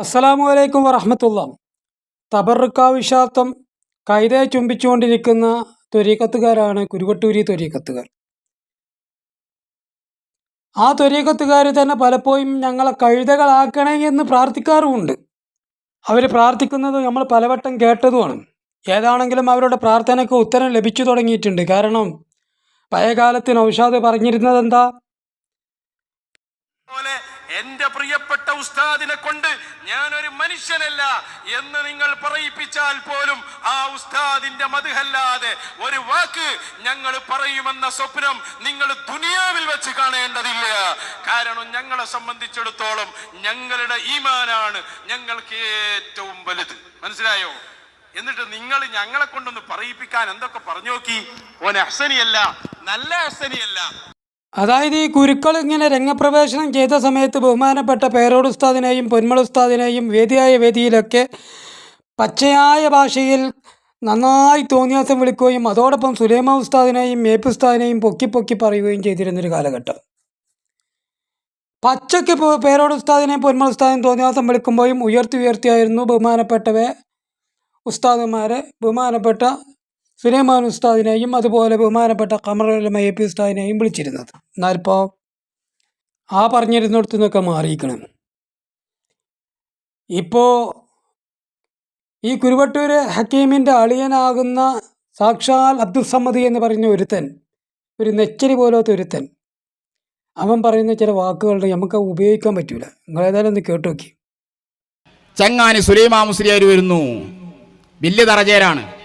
അസ്സലാമു അലൈക്കും വറഹമത്തുള്ള. തബറുക്കാവിഷാത്തം കൈതയെ ചുംബിച്ചുകൊണ്ടിരിക്കുന്ന ത്വരീക്കത്തുകാരാണ് കുരുവട്ടൂരി ത്വരീക്കത്തുകാർ ആ ത്വരീക്കത്തുകാർ തന്നെ പലപ്പോഴും ഞങ്ങളെ കഴുതകളാക്കണേ എന്ന് പ്രാർത്ഥിക്കാറുമുണ്ട്. അവർ പ്രാർത്ഥിക്കുന്നത് നമ്മൾ പലവട്ടം കേട്ടതുമാണ്. ഏതാണെങ്കിലും അവരുടെ പ്രാർത്ഥനയ്ക്ക് ഉത്തരം ലഭിച്ചു തുടങ്ങിയിട്ടുണ്ട്. കാരണം പഴയകാലത്ത് നൗഷാദ് പറഞ്ഞിരുന്നത് എന്താ എന്റെ പ്രിയപ്പെട്ട ഉസ്താദിനെ കൊണ്ട് ഞാൻ ഒരു മനുഷ്യനല്ല എന്ന് നിങ്ങൾ പറയിപ്പിച്ചാൽ പോലും ആ ഉസ്താദിന്റെ മധുഹല്ലാതെ ഒരു വാക്ക് ഞങ്ങൾ പറയുമെന്ന സ്വപ്നം നിങ്ങൾ ദുനിയാവിൽ വെച്ച് കാണേണ്ടതില്ല. കാരണം ഞങ്ങളെ സംബന്ധിച്ചിടത്തോളം ഞങ്ങളുടെ ഈമാനാണ് ഞങ്ങൾക്ക് ഏറ്റവും വലുത്. മനസ്സിലായോ? എന്നിട്ട് നിങ്ങൾ ഞങ്ങളെ കൊണ്ടൊന്ന് പറയിപ്പിക്കാൻ എന്തൊക്കെ പറഞ്ഞു നോക്കി? ഓൻ അഹ്സനിയല്ല നല്ല അഹ്സനിയല്ല. അതായത് ഈ കുരുക്കൾ ഇങ്ങനെ രംഗപ്രവേശനം ചെയ്ത സമയത്ത് ബഹുമാനപ്പെട്ട പേരോട് ഉസ്താദിനെയും വേദിയായ വേദിയിലൊക്കെ പച്ചയായ ഭാഷയിൽ നന്നായി തോന്നിയാസം വിളിക്കുകയും അതോടൊപ്പം സുലൈമ ഉസ്താദിനെയും മേപ്പ് ഉസ്താദിനെയും പൊക്കി പൊക്കി പറയുകയും ചെയ്തിരുന്നൊരു കാലഘട്ടം. പച്ചയ്ക്ക് പേരോട് ഉസ്താദിനെയും പൊന്മൾ ഉസ്താദിനെയും തോന്നിയാസം വിളിക്കുമ്പോഴും ഉയർത്തി ഉയർത്തിയായിരുന്നു ബഹുമാനപ്പെട്ടവേ ഉസ്താദന്മാരെ ബഹുമാനപ്പെട്ട സുലൈമാൻ ഉസ്താദിനെയും അതുപോലെ ബഹുമാനപ്പെട്ട കമറുലമ എ പി ഉസ്താദിനെയും വിളിച്ചിരുന്നത്. എന്നാലിപ്പോൾ ആ പറഞ്ഞിരുന്നിടത്തു നിന്നൊക്കെ മാറിയിരിക്കണം. ഇപ്പോൾ ഈ കുരുവട്ടൂർ ഹക്കീമിന്റെ അളിയനാകുന്ന സാക്ഷാൽ അബ്ദുൽ സമദ് എന്ന് പറയുന്ന ഒരുത്തൻ ഒരു നെച്ചരി പോലത്തെ ഒരുത്തൻ അവൻ പറയുന്ന ചില വാക്കുകളുടെ നമുക്ക് ഉപയോഗിക്കാൻ പറ്റൂല. നിങ്ങൾ ഏതായാലും ഒന്ന് കേട്ടു നോക്കി. ചങ്ങാനി സുലൈമാ മുസ്ലിയാർ വരുന്നു. വലിയ തറജേരാണ്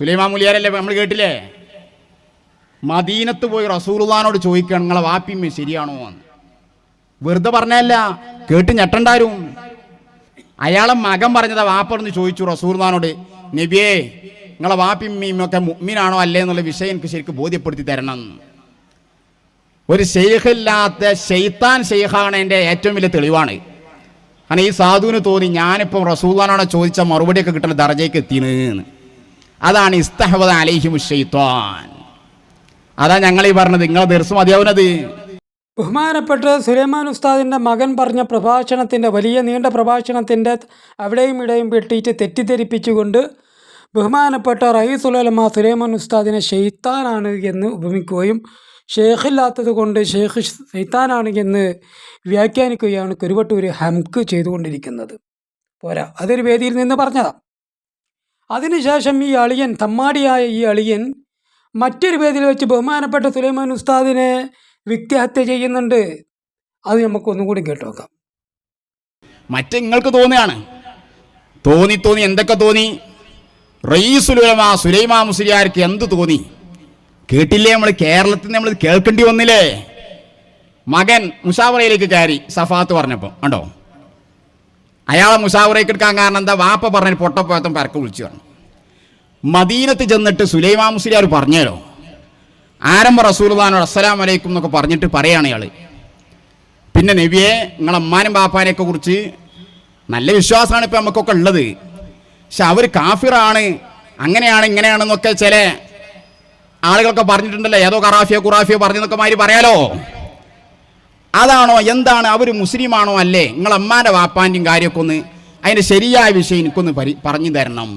സുലൈമാ മുലിയാരല്ലേ നമ്മൾ കേട്ടില്ലേ? മദീനത്ത് പോയി റസൂലുള്ളാനോട് ചോദിക്കണം നിങ്ങളെ വാപ്പിമ്മ ശരിയാണോ എന്ന്? വെറുതെ പറഞ്ഞല്ല കേട്ട് ഞെട്ടണ്ടാരും. അയാളെ മകൻ പറഞ്ഞത് വാപ്പറന്ന് ചോദിച്ചു റസൂർദാനോട് നബിയേ നിങ്ങളെ വാപ്പിമ്മയും ഒക്കെ മുഗ്മിനാണോ അല്ലേ എന്നുള്ള വിഷയം എനിക്ക് ശരിക്കും ബോധ്യപ്പെടുത്തി തരണം. ഒരു ഷെയ്ഖില്ലാത്ത ഷെയ്ത്താൻ ഷെയ്ഖാണ് എന്റെ ഏറ്റവും വലിയ തെളിവാണ്. കാരണം ഈ സാധുവിന് തോന്നി ഞാനിപ്പം റസൂദാനോടെ ചോദിച്ച മറുപടിയൊക്കെ കിട്ടുന്ന ദർജയ്ക്ക് എത്തിയെന്ന് അതാണ് ഇസ്തഹബദ് അലൈഹിമു ഷെയ്ത്താൻ അതാ ഞങ്ങൾ ഈ പറഞ്ഞത് നിങ്ങളെ ദിവസം മതിയാവുന്നത്. ബഹുമാനപ്പെട്ട സുലൈമാൻ ഉസ്താദിന്റെ മകൻ പറഞ്ഞ പ്രഭാഷണത്തിന്റെ വലിയ നീണ്ട പ്രഭാഷണത്തിന്റെ അവിടെയും ഇടയും വെട്ടിയിട്ട് തെറ്റിദ്ധരിപ്പിച്ചുകൊണ്ട് ബഹുമാനപ്പെട്ട റയീസുലമ സുലൈമാൻ ഉസ്താദിനെ ഷെയ്ത്താനാണ് എന്ന് ഉപമിക്കുകയും ഷെയ്ഖില്ലാത്തത് കൊണ്ട് ഷെയ്ഖ് ഷെയ്ത്താനാണ് എന്ന് വ്യാഖ്യാനിക്കുകയാണ് കുരുവട്ടൂർ ഹംക്ക് ചെയ്തുകൊണ്ടിരിക്കുന്നത്. പോരാ അതൊരു വേദിയിൽ നിന്ന് പറഞ്ഞതാണ് അതിനുശേഷം ഈ അളിയൻ തമ്മാടിയായ ഈ അളിയൻ മറ്റൊരു പേരിൽ വെച്ച് ബഹുമാനപ്പെട്ട സുലൈമാൻ ഉസ്താദിനെ വ്യക്തിഹത്യ ചെയ്യുന്നുണ്ട്. അത് നമുക്ക് ഒന്നും കൂടി കേട്ടുനോക്കാം മറ്റേ നിങ്ങൾക്ക് തോന്നുകയാണ് തോന്നി തോന്നി എന്തൊക്കെ തോന്നി? റയീസുലുലമ സുലൈമാ മുസ്ലിയാർക്ക് എന്ത് തോന്നി? കേട്ടില്ലേ നമ്മൾ കേരളത്തിൽ നമ്മൾ കേൾക്കേണ്ടി വന്നില്ലേ? മകൻ മുഷാവറയിലേക്ക് കയറി സഫാത്ത് പറഞ്ഞപ്പോൾ കണ്ടോ? അയാളെ മുസാവറേക്ക് എടുക്കാൻ കാരണം എന്താ? വാപ്പ പറഞ്ഞ പൊട്ടപ്പോയത്തും പരക്ക് വിളിച്ചു പറഞ്ഞു. മദീനത്ത് ചെന്നിട്ട് സുലൈമാ മുസ്ലിയാർ പറഞ്ഞല്ലോ ആരംഭ റസൂൽദാനോട് അസ്സലാം വലൈക്കും എന്നൊക്കെ പറഞ്ഞിട്ട് പറയാണ് ഇയാൾ പിന്നെ നബിയെ നിങ്ങളെ അമ്മാനും ബാപ്പാനെയൊക്കെ കുറിച്ച് നല്ല വിശ്വാസമാണ് ഇപ്പം നമുക്കൊക്കെ ഉള്ളത്. പക്ഷെ അവർ കാഫിറാണ്. അങ്ങനെയാണ് ഇങ്ങനെയാണെന്നൊക്കെ ചില ആളുകളൊക്കെ പറഞ്ഞിട്ടുണ്ടല്ലോ. ഏതോ കറാഫിയോ കുറാഫിയോ പറഞ്ഞെന്നൊക്കെ മാതിരി പറയാലോ? അതാണോ എന്താണ്? അവർ മുസ്ലിമാണോ അല്ലേ? നിങ്ങൾ അമ്മാന്റെ വാപ്പാന്റെയും കാര്യമൊക്കെ ഒന്ന് അതിന്റെ ശരിയായ വിഷയം എനിക്കൊന്ന് പരി പറഞ്ഞു തരണം.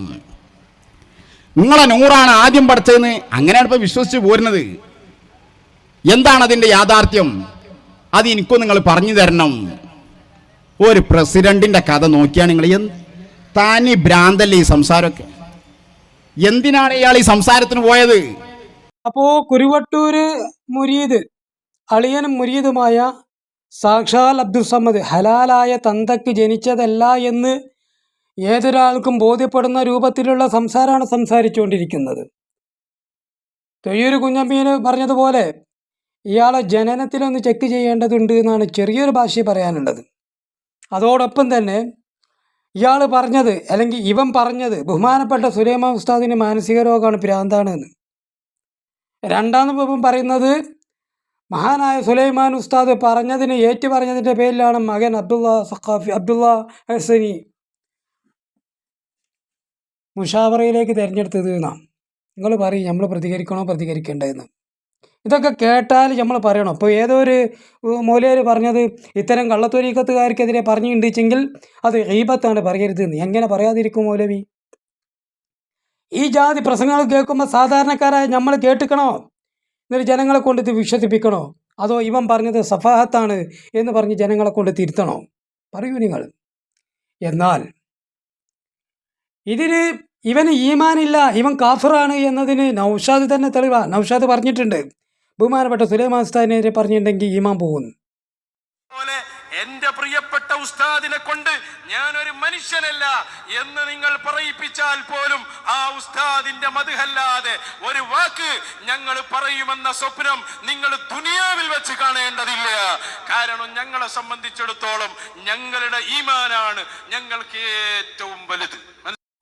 നിങ്ങളെ നൂറാണ് ആദ്യം പഠിച്ചതെന്ന് അങ്ങനെയാണ് ഇപ്പോൾ വിശ്വസിച്ച് പോരുന്നത്. എന്താണ് അതിന്റെ യാഥാർത്ഥ്യം? അത് എനിക്കും നിങ്ങൾ പറഞ്ഞു തരണം. ഒരു പ്രസിഡന്റിന്റെ കഥ നോക്കിയാണ് നിങ്ങൾ എന്ത് താനി ഭ്രാന്തല്ലേ ഈ സംസാരമൊക്കെ? എന്തിനാണ് ഇയാൾ ഈ സംസാരത്തിന് പോയത്? അപ്പോ കുരുവട്ടൂര് മുരീദ് അളിയനും മുരിയതുമായ സാക്ഷാൽ അബ്ദുൽ സമ്മദ് ഹലാലായ തന്തയ്ക്ക് ജനിച്ചതല്ല എന്ന് ഏതൊരാൾക്കും ബോധ്യപ്പെടുന്ന രൂപത്തിലുള്ള സംസാരമാണ് സംസാരിച്ചുകൊണ്ടിരിക്കുന്നത്. തൊയ്യൂർ കുഞ്ഞമ്മീന് പറഞ്ഞതുപോലെ ഇയാളെ ജനനത്തിലൊന്ന് ചെക്ക് ചെയ്യേണ്ടതുണ്ട് എന്നാണ് ചെറിയൊരു ഭാഷ പറയാനുള്ളത്. അതോടൊപ്പം തന്നെ ഇയാൾ പറഞ്ഞത് അല്ലെങ്കിൽ ഇവൻ പറഞ്ഞത് ബഹുമാനപ്പെട്ട സുലൈമ ഉസ്താദിന് മാനസിക രോഗമാണ് ഭ്രാന്താണ് എന്ന് രണ്ടാമത് പറയുന്നത് മഹാനായ സുലൈമാൻ ഉസ്താദ് പറഞ്ഞതിന് ഏറ്റു പറഞ്ഞതിന്റെ പേരിലാണ് മകൻ അബ്ദുള്ള സഖാഫി അബ്ദുള്ള ഹസനി മുഷാവറയിലേക്ക് തിരഞ്ഞെടുത്തത് നാം നിങ്ങൾ പറയും നമ്മൾ പ്രതികരിക്കണോ പ്രതികരിക്കേണ്ടതെന്ന്. ഇതൊക്കെ കേട്ടാൽ നമ്മൾ പറയണം. ഇപ്പോൾ ഏതോ ഒരു മൂലയർ പറഞ്ഞത് ഇത്തരം കള്ളത്തൊരീക്കത്തുകാർക്കെതിരെ പറഞ്ഞിട്ടുണ്ടെങ്കിൽ അത് ഈപത്താണ് പറയരുത്. എന്ന് എങ്ങനെ പറയാതിരിക്കും മൗലവി? ഈ ജാതി പ്രസംഗങ്ങൾ കേൾക്കുമ്പോൾ സാധാരണക്കാരായ നമ്മൾ കേട്ടിക്കണോ? എന്നിട്ട് ജനങ്ങളെ കൊണ്ട് ഇത് വിശ്വസിപ്പിക്കണോ? അതോ ഇവൻ പറഞ്ഞത് സഫാഹത്താണ് എന്ന് പറഞ്ഞ് ജനങ്ങളെ കൊണ്ട് തിരുത്തണോ? പറയൂ നിങ്ങൾ. എന്നാൽ ഇതിന് ഇവന് ഈമാനില്ല ഇവൻ കാഫറാണ് എന്നതിന് നൗഷാദ് തന്നെ തെളിവാ നൗഷാദ് പറഞ്ഞിട്ടുണ്ട്. ബഹുമാനപ്പെട്ട സുലൈമാൻ സ്ഥാനെതിരെ പറഞ്ഞിട്ടുണ്ടെങ്കിൽ ഈമാൻ പോകുന്നു എന്റെ പ്രിയപ്പെട്ട ഉസ്താദിനെ കൊണ്ട് ഞാൻ ഒരു മനുഷ്യനല്ല എന്ന് നിങ്ങൾ പറയിപ്പിച്ചാൽ പോലും ആ ഉസ്താദിന്റെ മധുഹല്ലാതെ ഒരു വാക്ക് ഞങ്ങൾ പറയുമെന്ന സ്വപ്നം നിങ്ങൾ ദുനിയാവിൽ വെച്ച് കാണേണ്ടതില്ല. കാരണം ഞങ്ങളെ സംബന്ധിച്ചിടത്തോളം ഞങ്ങളുടെ ഈമാനാണ് ഞങ്ങൾക്ക് ഏറ്റവും വലുത്.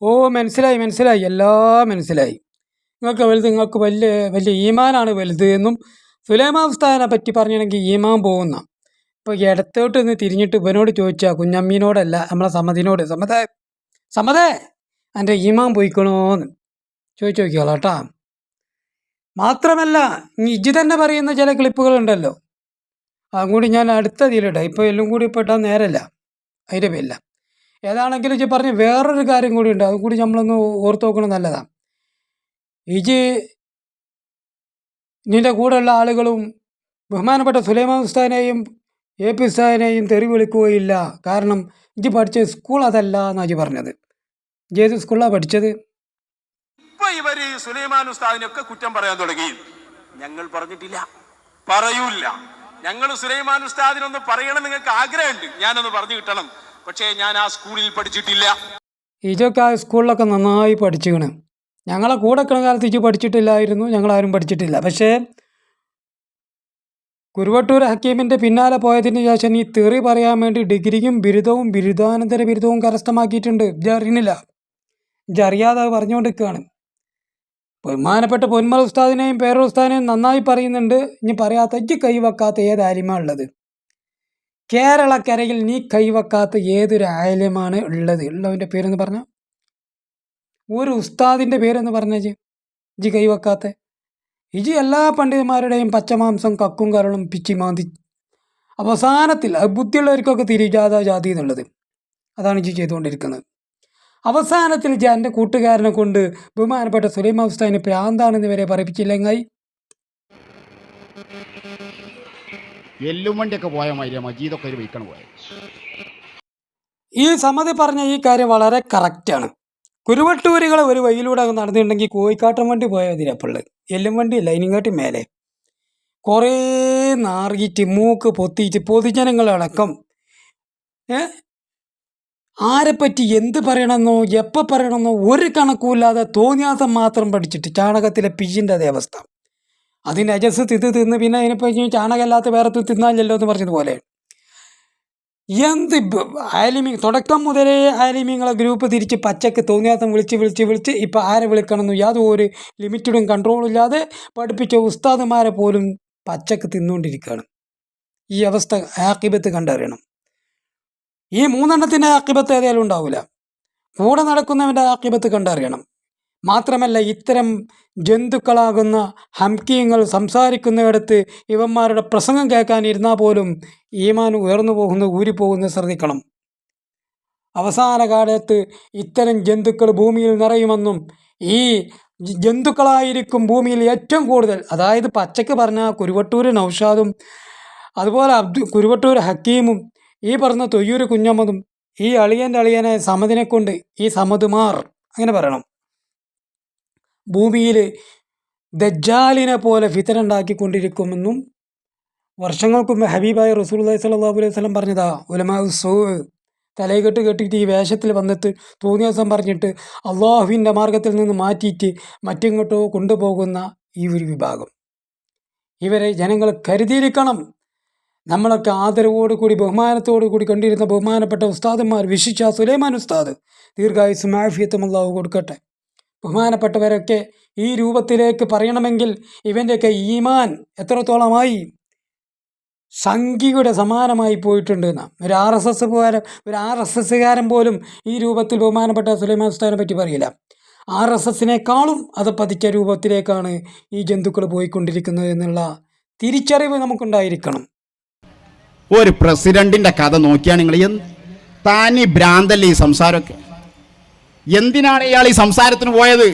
ഓ മനസ്സിലായി മനസ്സിലായി. എല്ലാം മനസ്സിലായി. നിങ്ങൾക്ക് വലുത് നിങ്ങൾക്ക് വലിയ വലിയ ഈമാനാണ് വലുത് എന്നും സുലൈമാൻ ഉസ്താദിനെ പറ്റി പറഞ്ഞിട്ടുണ്ടെങ്കിൽ ഈമാൻ പോകുന്ന ഇപ്പോൾ ഇടത്തോട്ട് നിന്ന് തിരിഞ്ഞിട്ട് ഇവനോട് ചോദിച്ചാൽ കുഞ്ഞമ്മീനോടല്ല നമ്മളെ സമ്മതിനോട്. സമ്മതേ സമ്മതേ എന്റെ ഈമാൻ പോയിക്കണോന്ന്. ചോദിച്ചു നോക്കിയോളാം കേട്ടാ. മാത്രമല്ല ഇജ്ജ് തന്നെ പറയുന്ന ചില ക്ലിപ്പുകളുണ്ടല്ലോ. അതും കൂടി ഞാൻ അടുത്ത ഇതിലിടാം. ഇപ്പോൾ എല്ലാം കൂടി പെട്ടാൽ നേരല്ല. അതിന്റെ പേരില്ല. ഏതാണെങ്കിലും ഇജ്ജ് പറഞ്ഞ വേറൊരു കാര്യം കൂടി ഉണ്ട്. അതും കൂടി നമ്മളൊന്ന് ഓർത്ത് നോക്കണം നല്ലതാണ് ഇജ് നിന്റെ കൂടെയുള്ള ആളുകളും ബഹുമാനപ്പെട്ട സുലൈമാൻ ഉസ്താദിനെയും എ പി ഉസ്താദിനെയും തെറി വിളിക്കുകയില്ല കാരണം ഇജ് പഠിച്ച സ്കൂൾ അതല്ല എന്നാണ് ഇജ് പറഞ്ഞത്. ഇജ് ഏത് സ്കൂളിലാണ് പഠിച്ചത്? ഇപ്പൊ ഇവർ സുലൈമാൻ ഉസ്താദിനൊക്കെ കുറ്റം പറയാൻ തുടങ്ങി. ഞങ്ങൾ പറഞ്ഞിട്ടില്ല. പറയൂല ഞങ്ങൾ സുലൈമാൻ ഉസ്താദിനൊന്ന് പറയണം നിങ്ങൾക്ക് ആഗ്രഹമുണ്ട്. ഞാനൊന്ന് പറഞ്ഞു കിട്ടണം. പക്ഷേ ഞാൻ ആ സ്കൂളിൽ പഠിച്ചിട്ടില്ല. ഇജൊക്കെ ആ സ്കൂളിലൊക്കെ നന്നായി പഠിച്ചിക്കണ്. ഞങ്ങളെ കൂടെ നിൽക്കുന്ന കാലത്ത് ഇജ് പഠിച്ചിട്ടില്ലായിരുന്നു. ഞങ്ങളാരും പഠിച്ചിട്ടില്ല. പക്ഷേ കുരുവട്ടൂർ ഹക്കീമിന്റെ പിന്നാലെ പോയതിന് ശേഷം ഈ തെറി പറയാൻ വേണ്ടി ഡിഗ്രിയും ബിരുദവും ബിരുദാനന്തര ബിരുദവും കരസ്ഥമാക്കിയിട്ടുണ്ട്. ഇതറിയുന്നില്ല ഇതറിയാതെ പറഞ്ഞുകൊണ്ടിരിക്കുകയാണ്. ബഹുമാനപ്പെട്ട പൊന്മൽ ഉസ്താദിനെയും പേരൂർ ഉസ്താദിനെയും നന്നായി പറയുന്നുണ്ട്. ഇനി പറയാത്ത ഇജ്ജ് കൈവെക്കാത്ത ഏത് ആലിമാണ് ഉള്ളത്? കേരളക്കരയിൽ നീ കൈവെക്കാത്ത ഏതൊരു ആലയമാണ് ഉള്ളത്? ഉള്ളവന്റെ പേരെന്ന് പറഞ്ഞാൽ ഒരു ഉസ്താദിന്റെ പേരെന്ന് പറഞ്ഞേച്ച് ഇജ്ജ് കൈവെക്കാത്ത? ഇജി എല്ലാ പണ്ഡിതന്മാരുടെയും പച്ചമാംസം കക്കും കരളും പിച്ചി മാന്തി. അവസാനത്തിൽ അത് ബുദ്ധിയുള്ളവർക്കൊക്കെ തിരിജാത ജാതി എന്നുള്ളത്. അതാണ് ഇജി ചെയ്തുകൊണ്ടിരിക്കുന്നത്. അവസാനത്തിൽ ഇജി എന്റെ കൂട്ടുകാരനെ കൊണ്ട് ബഹുമാനപ്പെട്ട സുലൈം ഉസ്താദിന് പ്രാന്താണെന്ന് വരെ പറയിപ്പിച്ചില്ലെങ്കിൽ എല്ലും വണ്ടിയൊക്കെ പോയ മാതിരി മജീദൊക്കെ ഒരു വയ്ക്കണം പോയത് ഈ സമ്മതി പറഞ്ഞ ഈ കാര്യം വളരെ കറക്റ്റാണ് കുരുവട്ടൂരുകൾ ഒരു വഴിയിലൂടെ നടന്നിട്ടുണ്ടെങ്കിൽ കോഴിക്കാട്ടം വണ്ടി പോയാൽ മതി അപ്പുള്ളത് എല്ലും വണ്ടി ലൈനിങ്ങാട്ടി മേലെ. കുറേ നാറിയിട്ട് മൂക്ക് പൊത്തിയിട്ട് പൊതുജനങ്ങളടക്കം. ആരെപ്പറ്റി എന്ത് പറയണമെന്നോ എപ്പോൾ പറയണമെന്നോ ഒരു കണക്കുമില്ലാതെ തോന്നിയാസം മാത്രം പഠിച്ചിട്ട് ചാണകത്തിലെ പിജിന്റെ അതേ അവസ്ഥ. അതിന്റെ അജസ് തിന്ന് തിന്ന് പിന്നെ അതിനെപ്പറ്റി ചാണകമല്ലാത്ത വേറെ തിന്നാലല്ലോ എന്ന് പറഞ്ഞതുപോലെ. എന്ത് ആലിമി തുടക്കം മുതലേ ആലിമീങ്ങളെ ഗ്രൂപ്പ് തിരിച്ച് പച്ചക്ക് തോന്നിയാത്തം വിളിച്ച് വിളിച്ച് വിളിച്ച് ഇപ്പം ആരെ വിളിക്കണമെന്ന് യാതൊരു ലിമിറ്റഡും കൺട്രോളും ഇല്ലാതെ പഠിപ്പിച്ച ഉസ്താദുമാരെ പോലും പച്ചക്ക് തിന്നുകൊണ്ടിരിക്കുകയാണ്. ഈ അവസ്ഥ ആക്കിബത്ത് കണ്ടറിയണം. ഈ മൂന്നെണ്ണത്തിന്റെ ആക്കിബത്ത് ഏതായാലും ഉണ്ടാവില്ല കൂടെ നടക്കുന്നവന്റെ ആക്കിബത്ത് കണ്ടറിയണം. മാത്രമല്ല ഇത്തരം ജന്തുക്കളാകുന്ന ഹംകിയങ്ങൾ സംസാരിക്കുന്നിടത്ത് ഇവന്മാരുടെ പ്രസംഗം കേൾക്കാനിരുന്നാൽ പോലും ഈമാൻ ഉയർന്നു പോകുന്ന ഊരിപ്പോകുന്നത് ശ്രദ്ധിക്കണം. അവസാന കാലത്ത് ഇത്തരം ജന്തുക്കൾ ഭൂമിയിൽ നിറയുമെന്നും ഈ ജന്തുക്കളായിരിക്കും ഭൂമിയിൽ ഏറ്റവും കൂടുതൽ. അതായത് പച്ചക്ക് പറഞ്ഞ കുരുവട്ടൂർ നൗഷാദും അതുപോലെ അബ്ദു കുരുവട്ടൂർ ഹക്കീമും ഈ പറഞ്ഞ തൊയ്യൂർ കുഞ്ഞമ്മതും ഈ അളിയന്റെ അളിയനെ സമതിനെ കൊണ്ട് ഈ സമതുമാർ അങ്ങനെ പറയണം. ഭൂമിയിൽ ദജ്ജാലിനെ പോലെ ഫിത്തന ഉണ്ടാക്കിക്കൊണ്ടിരിക്കുമെന്നും വർഷങ്ങൾക്ക് മുമ്പ് ഹബീബായ റസൂലുള്ളാഹി സ്വല്ലല്ലാഹു അലൈഹി വസല്ലം പറഞ്ഞതാ ഉലമാ സൂ തലയെക്കെട്ട് കെട്ടിയിട്ട് ഈ വേഷത്തിൽ വന്നിട്ട് തോന്നിയ ദിവസം പറഞ്ഞിട്ട് അള്ളാഹുവിന്റെ മാർഗത്തിൽ നിന്ന് മാറ്റിയിട്ട് മറ്റിങ്ങോട്ടോ കൊണ്ടുപോകുന്ന ഈ ഒരു വിഭാഗം. ഇവരെ ജനങ്ങൾ കരുതിയിരിക്കണം. നമ്മളൊക്കെ ആദരവോടു കൂടി ബഹുമാനത്തോടു കൂടി കണ്ടിരുന്ന ബഹുമാനപ്പെട്ട ഉസ്താദന്മാർ വിശിച്ച സുലൈമാൻ ഉസ്താദ് ദീർഘായുസ് മാഫിയത്തും അള്ളാഹു കൊടുക്കട്ടെ. ബഹുമാനപ്പെട്ടവരൊക്കെ ഈ രൂപത്തിലേക്ക് പറയണമെങ്കിൽ ഇവന്റെയൊക്കെ ഈമാൻ എത്രത്തോളമായി സംഖ്യയുടെ സമാനമായി പോയിട്ടുണ്ട് എന്നാണ് ഒരു ആർ എസ് എസ് കാരൻ ഒരു ആർ എസ് എസ്സുകാരൻ പോലും ഈ രൂപത്തിൽ ബഹുമാനപ്പെട്ട സുലൈമാൻ ഉസ്താദിനെ പറ്റി പറയില്ല. ആർ എസ് എസിനേക്കാളും അത് പതിച്ച രൂപത്തിലേക്കാണ് ഈ ജന്തുക്കൾ പോയിക്കൊണ്ടിരിക്കുന്നത് എന്നുള്ള തിരിച്ചറിവ് നമുക്കുണ്ടായിരിക്കണം. ഒരു പ്രസിഡന്റിന്റെ കഥ നോക്കിയാണ് നിങ്ങൾ താനി ഭ്രാന്തല്ലേ ഈ സംസാരമൊക്കെ? എന്തിനാണ് ഇയാൾ ഈ സംസാരത്തിന് പോയത്?